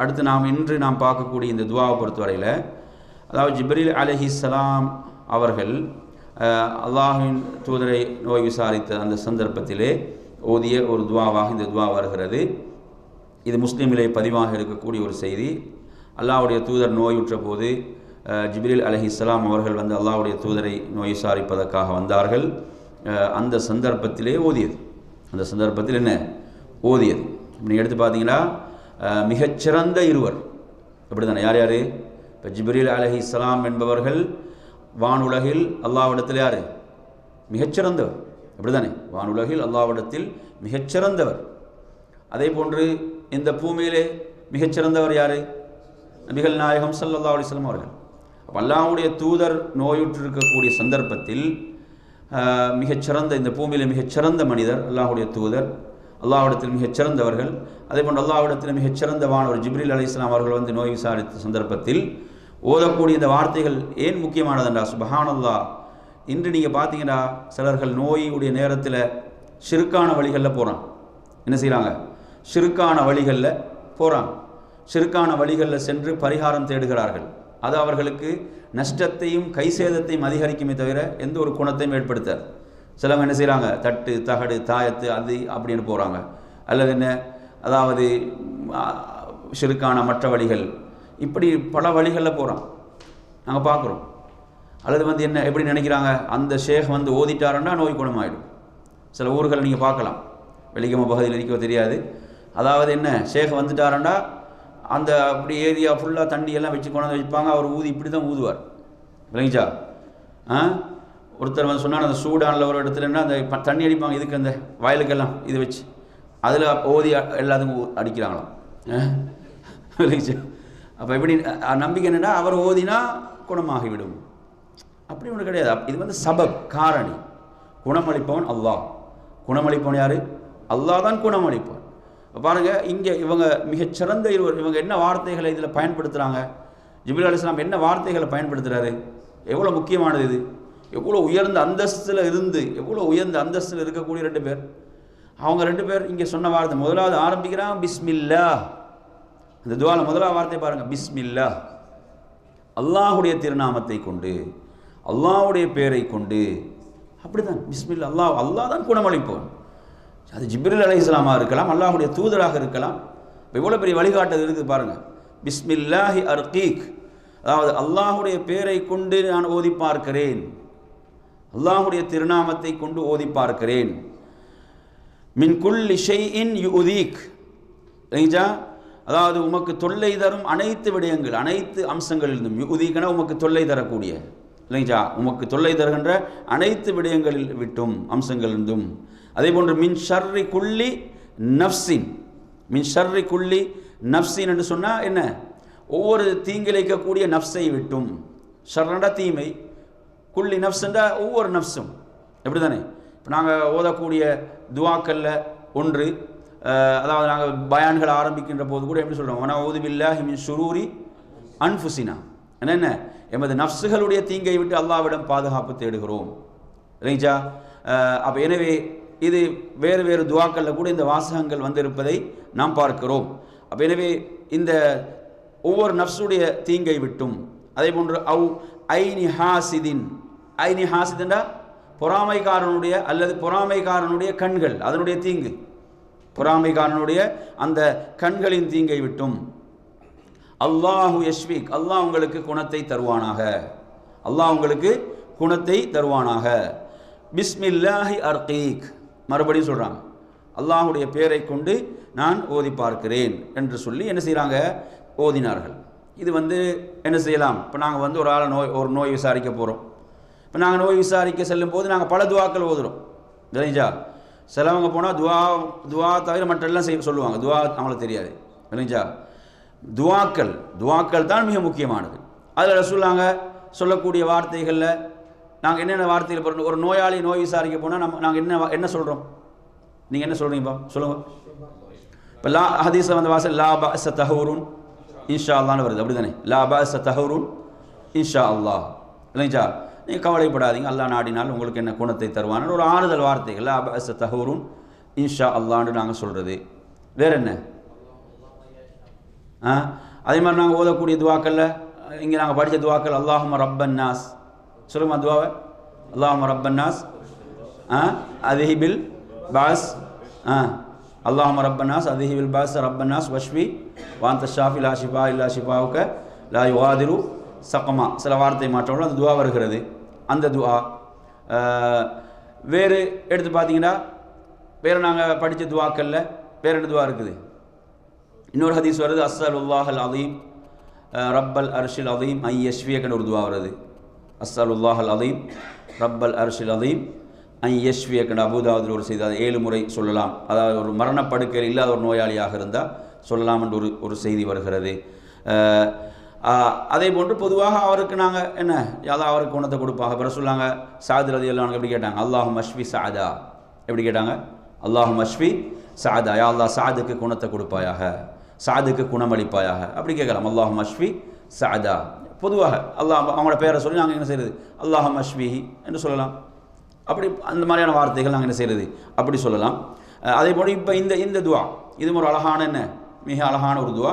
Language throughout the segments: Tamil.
அடுத்து நாம் இன்று நாம் பார்க்கக்கூடிய இந்த துவாவை பொறுத்தவரையில் அதாவது ஜிப்ரில் அலஹிஸ்லாம் அவர்கள் அல்லாஹின் தூதரை நோய் விசாரித்த அந்த சந்தர்ப்பத்திலே ஓதிய ஒரு துவாவாக இந்த துவா வருகிறது. இது முஸ்லீமிலே பதிவாக இருக்கக்கூடிய ஒரு செய்தி. அல்லாவுடைய தூதர் நோயுற்ற போது ஜிப்ரில் அலஹி அலைஹிஸ்ஸலாம் அவர்கள் வந்து அல்லாவுடைய தூதரை நோய் விசாரிப்பதற்காக வந்தார்கள். அந்த சந்தர்ப்பத்திலே ஓதியது. அந்த சந்தர்ப்பத்தில் என்ன? ஓதியது. இப்படி எடுத்து பார்த்தீங்கன்னா மிகச்சிறந்த இருவர். எப்படி தானே யார் யார்? இப்போ ஜிப்ரீல் அலைஹிஸ்ஸலாம் என்பவர்கள் வானுலகில் அல்லாவிடத்தில் யார்? மிகச்சிறந்தவர். அப்படிதானே வானுலகில் அல்லாவிடத்தில் மிகச்சிறந்தவர். அதே போன்று இந்த பூமியிலே மிகச்சிறந்தவர் யார்? நபிகள் நாயகம் சல்லா அலிஸ்லாம் அவர்கள். அல்லாவுடைய தூதர் நோயுற்றிருக்கக்கூடிய சந்தர்ப்பத்தில் மிகச்சிறந்த இந்த பூமியிலே மிகச்சிறந்த மனிதர் அல்லாஹுடைய தூதர் அல்லாஹ்விடத்தில் மிகச்சிறந்தவர்கள். அதே போன்று அல்லாஹ்விடத்தில் மிகச்சிறந்த ஜிப்ரில் அலி இஸ்லாம் அவர்கள் வந்து நோய் விசாரித்த சந்தர்ப்பத்தில் ஓதக்கூடிய இந்த வார்த்தைகள் ஏன் முக்கியமானதுண்டா சுபஹானல்லா இன்று நீங்கள் பார்த்தீங்கன்னா சிலர்கள் நோயுடைய நேரத்தில் சிறுக்கான வழிகளில் போகிறான் என்ன செய்கிறாங்க சிறுக்கான வழிகளில் போகிறான் சிறுக்கான வழிகளில் சென்று பரிகாரம் தேடுகிறார்கள். அது அவர்களுக்கு நஷ்டத்தையும் கை சேதத்தையும் அதிகரிக்குமே தவிர எந்த ஒரு குணத்தையும் ஏற்படுத்தாது. சிலவங்க என்ன செய்கிறாங்க தட்டு தகடு தாயத்து அது அப்படின்னு போகிறாங்க அல்லது என்ன? அதாவது சிறுக்கான மற்ற வழிகள். இப்படி பல வழிகளில் போகிறான் நாங்கள் பார்க்குறோம் அல்லது வந்து என்ன எப்படி நினைக்கிறாங்க? அந்த ஷேக் வந்து ஓதிட்டாருன்னா நோய் குணமாயிடும். சில ஊர்களை நீங்கள் பார்க்கலாம். வெளிக்கம பகுதியில் இருக்கோ தெரியாது. அதாவது என்ன? ஷேக் வந்துட்டாருன்னா அந்த அப்படி ஏரியா ஃபுல்லாக தண்ணி எல்லாம் வச்சு கொண்டாந்து வைப்பாங்க. அவர் ஊதி இப்படி தான் ஊதுவார். விளங்கிச்சா ஆ? ஒருத்தர் வந்து சொன்னால் அந்த சூடானில் ஒரு இடத்துல என்ன அந்த ப- தண்ணி அடிப்பாங்க இதுக்கு அந்த வயலுக்கெல்லாம் இது வச்சு. அதில் ஓதி எல்லாத்துக்கும் அடிக்கிறாங்களாம். அப்போ எப்படி நம்பிக்கை என்னென்னா அவர் ஓதினா குணமாகிவிடும். அப்படி ஒன்று கிடையாது. இது வந்து சபப் காரணி. குணமளிப்பவன் அல்லாஹ். குணமளிப்பவன் யார்? அல்லாஹ் தான் குணமளிப்பவன். இப்ப பாருங்க இங்கே இவங்க மிகச்சிறந்த இருவர் இவங்க என்ன வார்த்தைகளை இதில் பயன்படுத்துகிறாங்க ஜிபில் அலிஸ்லாம் என்ன வார்த்தைகளை பயன்படுத்துகிறாரு எவ்வளோ முக்கியமானது இது? எவ்வளோ உயர்ந்த அந்தஸ்தில் இருந்து எவ்வளோ உயர்ந்த அந்தஸ்தில் இருக்கக்கூடிய ரெண்டு பேர்? அவங்க ரெண்டு பேர் இங்கே சொன்ன வார்த்தை முதலாவது ஆரம்பிக்கிறாங்க பிஸ்மில்லா. இந்த துவால முதலாவது வார்த்தை பாருங்கள் பிஸ்மில்லா. அல்லாஹுடைய திருநாமத்தை கொண்டு அல்லாஹுடைய பேரை கொண்டு அப்படிதான் பிஸ்மில்லா. அல்லாஹ் அல்லாஹ் தான் குணமளிப்போம் அது ஜிப்ரில் அலைஹிஸ்ஸலாமா இருக்கலாம் அல்லாஹ்வுடைய தூதராக இருக்கலாம். இப்போ இவ்வளோ பெரிய வழிகாட்டல் இருக்குது பாருங்கள் பிஸ்மில்லாஹி அர்கீக். அதாவது அல்லாஹுடைய பேரை கொண்டு நான் ஓதி பார்க்கிறேன். அல்லாஹுடைய திருநாமத்தை கொண்டு ஓதி பார்க்கிறேன். மின் குல் இன் யு உதீக் சரிங்களா? அதாவது உமக்கு தொல்லை தரும் அனைத்து விடயங்கள் அனைத்து அம்சங்களிலிருந்தும் யுதீக்கனா உமக்கு தொல்லை தரக்கூடிய இல்லைங்களா உமக்கு தொல்லை தருகின்ற அனைத்து விடயங்களில் விட்டும் அம்சங்களிலிருந்தும். அதே போன்று மின் ஷர்ரி குள்ளி நப்சின் மின் ஷர்ரி குள்ளி நஃப்சின் என்று சொன்னால் என்ன? ஒவ்வொரு தீங்கிழைக்கக்கூடிய நப்சை விட்டும். ஷர்ரண்ட தீமை குள்ளி நஃப்ஸ்ன்றா ஒவ்வொரு நஃப்ஸும். எப்படி தானே இப்போ நாங்கள் ஓதக்கூடிய துவாக்களில் ஒன்று அதாவது நாங்கள் பயான்கள் ஆரம்பிக்கின்ற போது கூட எப்படி சொல்கிறோம் ஆனால் ஓது பில்லாஹி மின் ஷுரூரி அன்ஃபுசினா. என்னென்ன எமது நஃப்ஸுகளுடைய தீங்கை விட்டு அல்லாவிடம் பாதுகாப்பு தேடுகிறோம். ரைஜா அப்போ எனவே இது வேறு வேறு துவாக்களில் கூட இந்த வாசகங்கள் வந்திருப்பதை நாம் பார்க்கிறோம். அப்போ எனவே இந்த ஒவ்வொரு நஃப்ஸுடைய தீங்கை விட்டும். அதே போன்று அவ் ஐனி ஹாசிதின் ஐனி ஹாசிதண்டா பொறாமைக்காரனுடைய அல்லது பொறாமைக்காரனுடைய கண்கள் அதனுடைய தீங்கு. பொறாமைக்காரனுடைய அந்த கண்களின் தீங்கை விட்டும். அல்லாஹு யஷ்விக் அல்லாஹ் உங்களுக்கு குணத்தை தருவானாக. அல்லாஹ் உங்களுக்கு குணத்தை தருவானாக. பிஸ்மில்லாஹி அர்கீக் மறுபடியும் சொல்கிறாங்க அல்லாஹுடைய பேரை கொண்டு நான் ஓதி பார்க்கிறேன் என்று சொல்லி என்ன செய்கிறாங்க ஓதினார்கள். இது வந்து என்ன செய்யலாம்? இப்போ நாங்கள் வந்து ஒரு ஆளை நோய் ஒரு நோய் விசாரிக்க போகிறோம் இப்போ நாங்கள் நோய் விசாரிக்க செல்லும் போது நாங்கள் பல துவாக்கள் ஓதுறோம். விளைஞ்சா சிலவங்க போனால் துவா துவா தவிர மற்றெல்லாம் செய்ய சொல்லுவாங்க. துவா அவங்களுக்கு தெரியாது. விளைஞ்சா துவாக்கள் துவாக்கள் தான் மிக முக்கியமானது. அதில் சொல்லாங்க சொல்லக்கூடிய வார்த்தைகளில் நாங்கள் என்னென்ன வார்த்தைகள் போகிறோம் ஒரு நோயாளி நோய் விசாரிக்க போனால் நம்ம நாங்கள் என்ன என்ன சொல்கிறோம் நீங்கள் என்ன சொல்கிறீங்கப்பா சொல்லுங்கள் இப்போ லா ஹதீஸ் வந்த வாசல் லா பாச தஹூருன் இன்ஷா அல்லான்னு வருது. அப்படி தானே லா பாச தஹூருன் இன்ஷா அல்லாஹ். இல்லைங்களா நீங்கள் கவலைப்படாதீங்க. அல்லாஹ் நாடினால் உங்களுக்கு என்ன குணத்தை தருவான்னு ஒரு ஆறுதல் வார்த்தைகள் லா தகவரும் இன்ஷா அல்லான்னு நாங்கள் சொல்கிறது வேற என்ன? ஆ? அதே மாதிரி நாங்கள் ஓதக்கூடிய துவாக்களில் இங்கே நாங்கள் படித்த துவாக்கள் அல்லாஹும ரப்பன் நாஸ் சொல்லுமா துவாவை. அல்லாஹும ரப்பன் நாஸ் ஆ? அதிஹிபில் பாஸ் ஆ? அல்லாஹும ரப்பன் நாஸ் அதிஹிபில் பாஸ் ரப்பன் நாஸ் வஷ்வி வாந்த ஷாஃபி லா ஷிஃபா இல்லா ஷிஃபாவுக்க லா யுவாதிரு சக்கமா சில வார்த்தை மாற்றங்களும் அந்த துவா வருகிறது. அந்த துவா வேறு எடுத்து பார்த்தீங்கன்னா வேறு நாங்கள் படித்த துவாக்களில் வேறு என்ன துவா இருக்குது? இன்னொரு ஹதீஸ் வருது அஸ்ஸல் உல்லாஹல் அதீம் ரப்பல் அர்ஷில் அதீம் ஐ யஷ்வியக்கன்னு ஒரு துவா வருது. அஸ்ஸல் உல்லாஹல் அதீம் ரப்பல் அர்ஷில் அதீம் ஐ யஷ்வியக்கன் அபுதாவதில் ஒரு செய்தி அது ஏழு முறை சொல்லலாம். அதாவது ஒரு மரணப்படுக்கையில் இல்லாத ஒரு நோயாளியாக இருந்தால் சொல்லலாம் என்று ஒரு ஒரு செய்தி வருகிறது. அதே போன்று பொதுவாக அவருக்கு நாங்கள் என்ன? யாதா அவருக்கு குணத்தை கொடுப்பாங்க பிறகு சொல்லாங்க சாது ரதி எல்லாம் எப்படி கேட்டாங்க? அல்லாஹு மஷ்வி சாதா. எப்படி கேட்டாங்க? அல்லாஹு மஷ்வி சாதா. யா அல்லா சாதுக்கு குணத்தை கொடுப்பாயாக. சாதுக்கு குணமளிப்பாயாக. அப்படி கேட்கலாம். அல்லாஹு மஷ்வி சாதா. பொதுவாக அல்லாஹ் அவங்களோட பேரை சொல்லி நாங்கள் என்ன செய்கிறது அல்லாஹ் மஷ்வி என்று சொல்லலாம். அப்படி அந்த மாதிரியான வார்த்தைகள் நாங்கள் என்ன செய்கிறது அப்படி சொல்லலாம். அதே போல் இப்போ இந்த இந்த துவா இது ஒரு அழகான என்ன? மிக அழகான ஒரு துவா.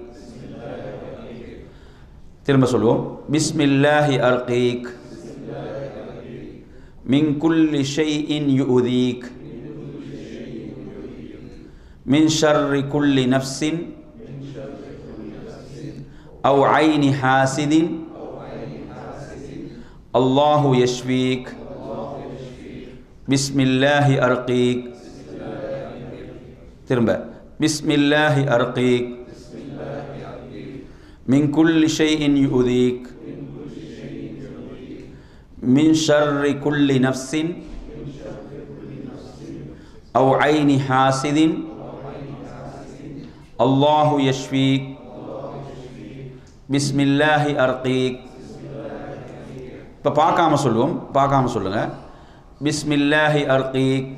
திரும்ப சொல்லுவோம் بسم الله أرقيك من كل شيء يؤذيك من شر كل نفس أو عين حاسد الله يشفيك بسم الله أرقيك திரும்ப بسم الله أرقيك من كل شيء يؤذيك من شر كل نفس أو عين حاسد الله يشفيك بسم الله أرقيك இப்போ பார்க்காம சொல்லுவோம் பார்க்காம சொல்லுங்க பிஸ்மில்லாஹி அர்கீக்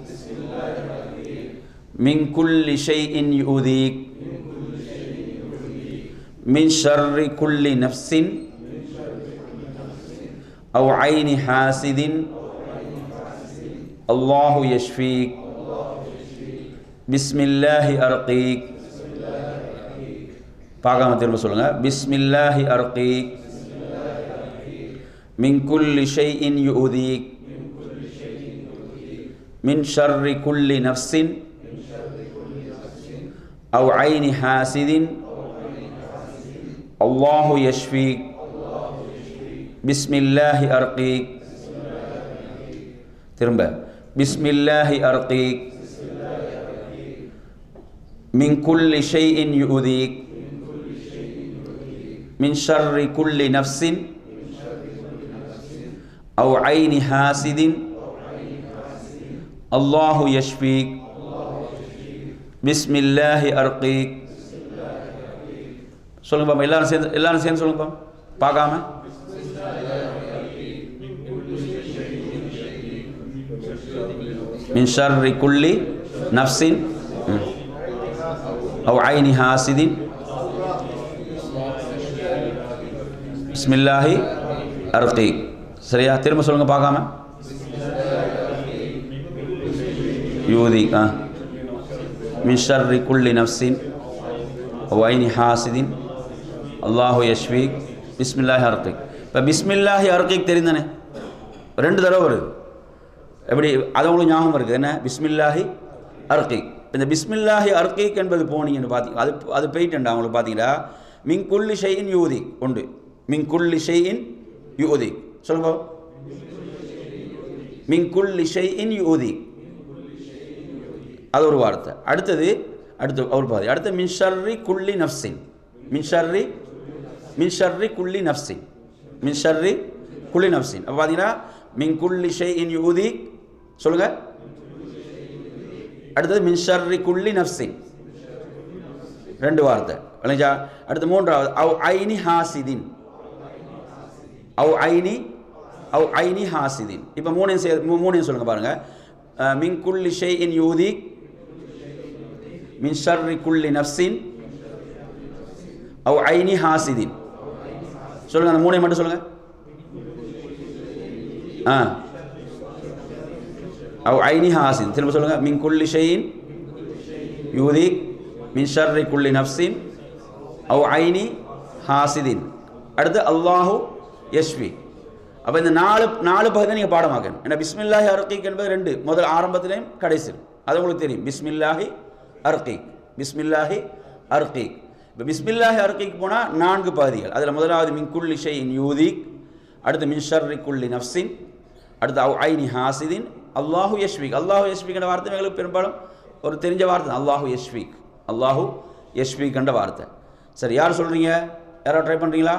மின் குல்லி ஷைஇன் யூதீக் மின் ஷர்ரி குல்லி நஃப்ஸின் أو عين حاسد الله يشفيك بسم الله أرقيك பார்க்காம திரும்ப சொல்லுங்க பிஸ்மில்லாஹி அர்கீக் من كل شيء يؤذيك من شر كل نفس أو عين حاسد الله يشفيك بسم الله أرقيك ترمب بسم الله أرقيك من كل شيء يؤذيك من شر كل نفس أو عين حاسد الله يشفيك بسم الله أرقيك சொல்லுங்க பாப்பா எல்லாரும் சேர்ந்து எல்லாரும் சேர்ந்து சொல்லுங்க பாப்பா பார்க்காம من شر كل نفس أو عين حاسد بسم الله أرقيك சரியா திரும்ப சொல்லுங்க பார்க்காம யூதி ஆ மின் ஷர்ரி குல்லி நஃப்ஸின் வைனி ஹாசிதின் அல்லாஹு யஷ்வீக் பிஸ்மில்லாஹி அர்கிக். இப்போ பிஸ்மில்லாஹி அர்கிக் தெரிந்தானே ரெண்டு தடவை வருது. எப்படி? அது உங்களுக்கு ஞாபகம் இருக்குது. என்ன? பிஸ்மில்லாஹி அர்கிக். இந்த பிஸ்மில்லாஹி அர்கிக் என்பது போனீங்கன்னு பார்த்தீங்க அது அது போயிட்டுண்டா அவங்களுக்கு பார்த்தீங்கன்னா மின் குல்லி ஷெயின் யூதி உண்டு. மின் குல்லி ஷெயின் யூதி சொல்லுங்க. மின் குல்லி ஷெயின் யூதி அது ஒரு வார்த்தை. அடுத்தது அடுத்து ஒரு பாதி. அடுத்து மின்ஷர்ரி குள்ளி நஃப்சின் மின்ஷர்ரி மின்ஷர்ரி குல்லி நஃப்சின் மின்ஷர்ரி குல்லி நஃப்சின் அப்போ பார்த்தீங்கன்னா மின் குல்லி இன் யூதி சொல்லுங்க. அடுத்தது மின்ஷர்ரி குல்லி நஃப்சின் ரெண்டு வார்த்தை. விளைஞ்சா அடுத்து மூன்றாவது அவ் ஐனி ஹாசிதின். அவ் ஐனி அவ் ஐனி ஹாசிதின். இப்போ மூணையும் சே மூணையும் சொல்லுங்கள் பாருங்கள் மின் குள்ளி ஷெய் இன் யூதி மின் ஷர்ரி குல்லி நஃப்சின் அவ் ஐனி ஹாசிதின். சொல்லுங்க அந்த மூணையும் மட்டும் சொல்லுங்க. ஆ. அவ் ஐனி ஹாசின் திரும்ப சொல்லுங்க. மின் குல்லி ஷெயின் யூதி மின் ஷர்ரி குல்லி நஃப்சின் அவ் ஐனி ஹாசிதின் அடுத்து அல்லாஹு யஷ்வி அப்போ இந்த நாலு நாலு பகுதியை நீங்கள் பாடமாக்கணும் ஏன்னா பிஸ்மில்லாஹி அர்கீக் என்பது ரெண்டு. முதல் ஆரம்பத்திலையும் கடைசியில். அது உங்களுக்கு தெரியும். பிஸ்மில்லாஹி அர்கீக். பிஸ்மில்லாஹி அர்கீக். இப்போ பிஸ்மில்லாஹி அர்கீக் போனால் நான்கு பகுதிகள். அதில் முதலாவது மின் குல்லி ஷெயின் யூதிக் அடுத்து மின் ஷர்ரி குல்லி நஃப்சின் அடுத்து அவ் ஐனி ஹாசிதின் அல்லாஹு யஷ்விக் அல்லாஹு யஷ்விக்ன்ற வார்த்தை எங்களுக்கு பெரும்பாலும் ஒரு தெரிஞ்ச வார்த்தை அல்லாஹு யஷ்விக் அல்லாஹு யஷ்விக் வார்த்தை. சரி யார் சொல்கிறீங்க யாராவது ட்ரை பண்ணுறீங்களா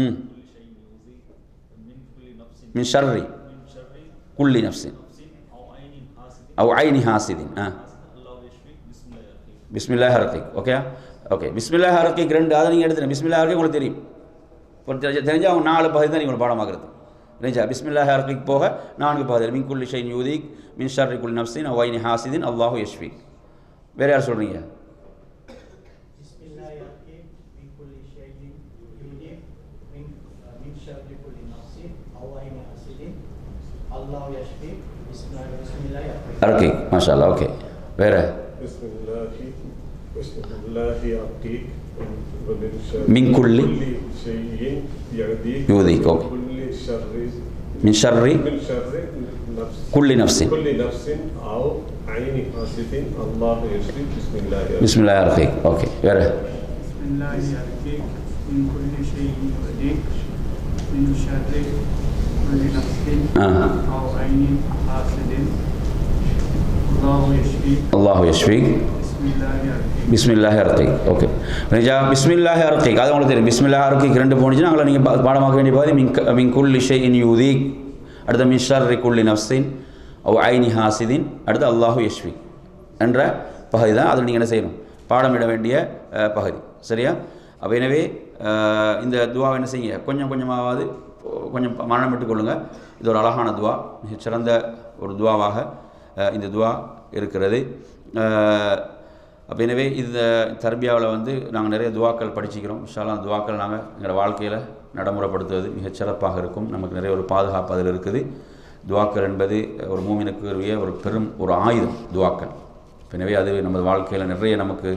ம். மின் ஷர்ரி குல்லி நஃப்சின் அவ் ஐனி ஹாசிதின் ஆ பிஸ்மில்லா ஹரத்திக் ஓகே ஓகே பிஸ்மில்லா ஹரத்திக் ரெண்டு அதை நீங்கள் எடுத்துருங்க பிஸ்மில்லா ஹரக்கி உங்களுக்கு தெரியும் ஒரு தெரிஞ்சால் அவங்க நாலு பகுதி தான் நீங்கள் பாடமாக்குறது தெரிஞ்சா பிஸ்மில்லா ஹரக்கிக் போக நான்கு பகுதி மின் குல்லி ஷைன் யூதிக் மின் ஷர்ரி குல் நப்சின் ஒயின் ஹாசிதின் அல்லாஹு யஷ்விக் வேறு யார் சொல்கிறீங்க ஓகே மாஷா ஓகே வேறு من كل شيء يؤذيك أوكي. كل شر من شر كل نفس. كل نفس أو عين حاسد الله يشفيك بسم الله بسم الله يرقيك أوكي. بسم الله يرقيك من كل شيء يؤذيك من شر كل نفس أو عين حاسد الله يشفيك. الله يشفيك. பிஸ்மில்லாஹி அர்கிக் ஓகே நிஜா பிஸ்மில்லாஹி அர்கிக் அது உங்களுக்கு தெரியும் பிஸ்மில்லாஹ் அர்கிக் ரெண்டு போனுச்சுன்னா அங்கே நீங்கள் பாடமாக்க வேண்டிய பகுதி மின் க- மின் குல்லி இன் யூதீக் அடுத்த மின் ஷர்ரி குல்லி நஃப்சின் ஓ ஐனி ஹாசிதீன் அடுத்து அல்லாஹு யஷ்வி என்ற பகுதி தான் அதில் நீங்கள் என்ன செய்யணும் பாடமிட வேண்டிய பகுதி சரியா அப்போ எனவே இந்த துவாவை என்ன செய்யுங்க கொஞ்சம் கொஞ்சமாவது கொஞ்சம் மரணம் விட்டுக்கொள்ளுங்கள் இது ஒரு அழகான துவா மிகச்சிறந்த ஒரு துவாவாக இந்த துவா இருக்கிறது அப்போ எனவே இந்த தர்பியாவில் வந்து நாங்கள் நிறைய துவாக்கள் படிச்சுக்கிறோம். விஷாலாம் துவாக்கள் நாங்கள் எங்களோட வாழ்க்கையில் நடைமுறைப்படுத்துவது மிகச் சிறப்பாக இருக்கும். நமக்கு நிறைய ஒரு பாதுகாப்பு அதில் இருக்குது. துவாக்கள் என்பது ஒரு மூமினுக்குரிய ஒரு பெரும் ஒரு ஆயுதம் துவாக்கள். எனவே அது நமது வாழ்க்கையில் நிறைய நமக்கு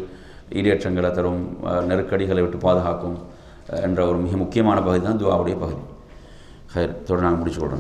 ஈடேற்றங்களை தரும் நெருக்கடிகளை விட்டு பாதுகாக்கும் என்ற ஒரு மிக முக்கியமான பகுதி தான் துவாவுடைய பகுதி. ஹைர் தொடர் நாங்கள் முடிச்சு கொள்கிறோம்